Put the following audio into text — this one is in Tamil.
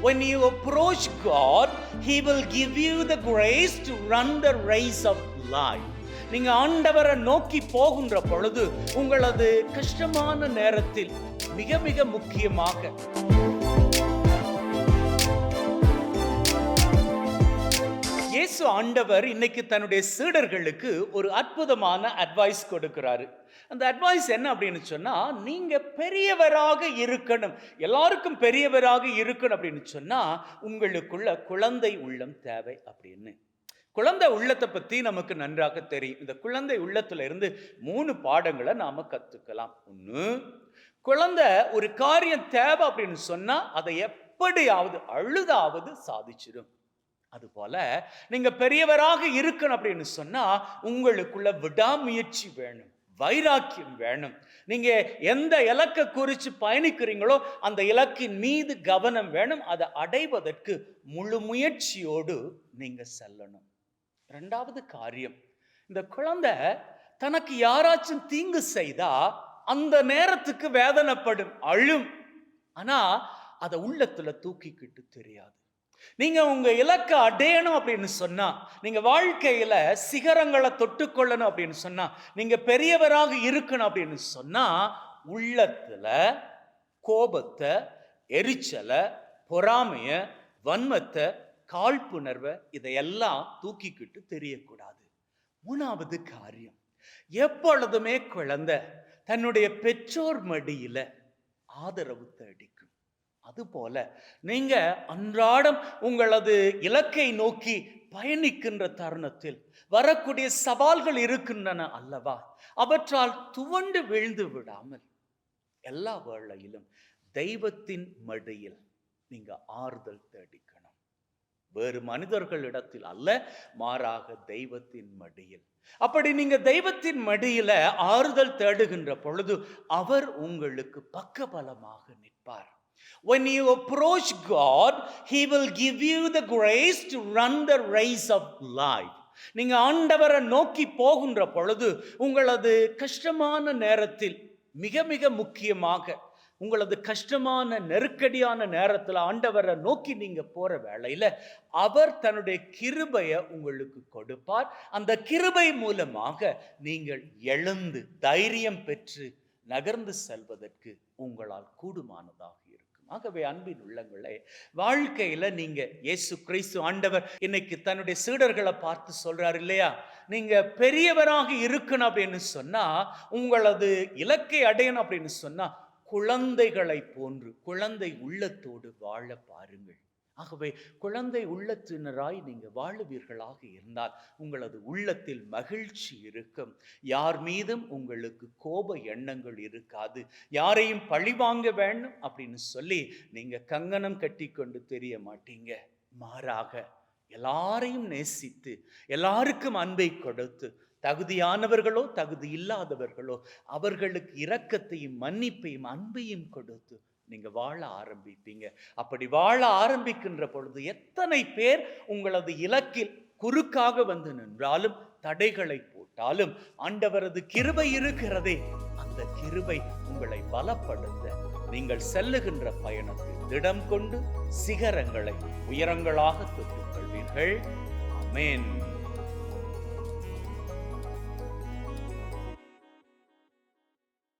when you approach God, He will give you the grace to run the race of life. நீங்க ஆண்டவரை நோக்கி போகின்ற பொழுது உங்களது கஷ்டமான நேரத்தில் மிக மிக முக்கியமாக இயேசு ஆண்டவர் இன்னைக்கு தன்னுடைய சீடர்களுக்கு ஒரு அற்புதமான அட்வைஸ் கொடுக்கிறாரு. அந்த அட்வைஸ் என்ன அப்படின்னு சொன்னால் நீங்கள் பெரியவராக இருக்கணும். எல்லாருக்கும் பெரியவராக இருக்கணும் அப்படின்னு சொன்னால் உங்களுக்குள்ள குழந்தை உள்ளம் தேவை அப்படின்னு. குழந்தை உள்ளத்தை பற்றி நமக்கு நன்றாக தெரியும். இந்த குழந்தை உள்ளத்துல இருந்து மூணு பாடங்களை நாம கத்துக்கலாம். ஒன்று குழந்தை ஒரு காரியம் தேவை அப்படின்னு சொன்னால் அதை எப்படியாவது அழுதாவது சாதிச்சிடும் அதுபோல நீங்க பெரியவராக இருக்கணும் அப்படின்னு சொன்னா உங்களுக்குள்ள விடாமுயற்சி வேணும் வைராக்கியம் வேணும். நீங்க எந்த இலக்கை குறித்து பயணிக்கிறீங்களோ அந்த இலக்கின் மீது கவனம் வேணும். அதை அடைவதற்கு முழு முயற்சியோடு நீங்க செல்லணும். ரெண்டாவது காரியம் இந்த குழந்தை தனக்கு யாராச்சும் தீங்கு செய்தா அந்த நேரத்துக்கு வேதனைப்படும் அழும். ஆனா அதை உள்ளத்துல தூக்கிக்கிட்டு தெரியாது. நீங்க உங்க இலக்கை அடையணும் அப்படின்னு சொன்னா நீங்க வாழ்க்கையில சிகரங்களை தொட்டுக்கொள்ளணும் அப்படின்னு சொன்னா நீங்க பெரியவராக இருக்கணும் அப்படின்னு சொன்னா உள்ளத்துல கோபத்தை எரிச்சலை பொறாமைய வன்மத்தை காழ்ப்புணர்வை இதையெல்லாம் தூக்கிக்கிட்டு தெரியக்கூடாது. மூணாவது காரியம் எப்பொழுதுமே குழந்தை தன்னுடைய பெற்றோர் மடியில ஆதரவு தேடிக்கும். அதுபோல நீங்க அன்றாடம் உங்களது இலக்கை நோக்கி பயணிக்கின்ற தருணத்தில் வரக்கூடிய சவால்கள் இருக்கின்றன அல்லவா? அவற்றால் துவண்டு வீழ்ந்து விடாமல் எல்லா வேளையிலும் தெய்வத்தின் மடியில் நீங்க ஆறுதல் தேடிக்கணும். வேறு மனிதர்களிடத்தில் அல்ல மாறாக தெய்வத்தின் மடியில். அப்படி நீங்க தெய்வத்தின் மடியில ஆறுதல் தேடுகின்ற பொழுது அவர் உங்களுக்கு பக்கபலமாக நிற்பார். When you approach God, He will give you the grace to run the race of life. நீங்க ஆண்டவரை நோக்கி போகின்ற பொழுது உங்களது கஷ்டமான நேரத்தில் மிக மிக முக்கியமாக உங்களது கஷ்டமான நெருக்கடியான நேரத்தில் ஆண்டவரை நோக்கி நீங்க போற வேளையில அவர் தன்னுடைய கிருபையை உங்களுக்கு கொடுப்பார் அந்த கிருபை மூலமாக நீங்கள் எழுந்து தைரியம் பெற்று நகர்ந்து செல்வதற்கு உங்களால் கூடுமானதாக ஆகவே அன்பின் உள்ளங்களே வாழ்க்கையில நீங்க இயேசு கிறிஸ்து ஆண்டவர் இன்னைக்கு தன்னுடைய சீடர்களை பார்த்து சொல்றாரு இல்லையா? நீங்க பெரியவராக இருக்கணும் அப்படின்னு சொன்னா உங்களது இலக்கை அடையணும் அப்படின்னு சொன்னா குழந்தைகளை போன்று குழந்தை உள்ளத்தோடு வாழ பாருங்கள். ஆகவே குழந்தை உள்ளத்தினராய் நீங்க வாழுவீர்களாக இருந்தால் உங்களது உள்ளத்தில் மகிழ்ச்சி இருக்கும். யார் மீதும் உங்களுக்கு கோப எண்ணங்கள் இருக்காது. யாரையும் பழிவாங்க வேண்டும் அப்படின்னு சொல்லி நீங்க கங்கணம் கட்டி கொண்டு தெரிய மாட்டீங்க. மாறாக எல்லாரையும் நேசித்து எல்லாருக்கும் அன்பை கொடுத்து தகுதியானவர்களோ தகுதி இல்லாதவர்களோ அவர்களுக்கு இரக்கத்தையும் மன்னிப்பையும் அன்பையும் கொடுத்து நீங்க வாழ ஆரம்பிப்பீங்க. அப்படி வாழ ஆரம்பிக்கின்ற பொழுது எத்தனை பேர் உங்களது இலக்கில் குறுக்காக வந்து நின்றாலும் தடைகளை போட்டாலும் ஆண்டவரது கிருபை இருக்கிறதே அந்த கிருபை உங்களை பலப்படுத்த நீங்கள் செல்லுகின்ற பயணத்தில் திடம் கொண்டு சிகரங்களை உயரங்களாக தொட்டுக் கொள்வீர்கள் அமேன்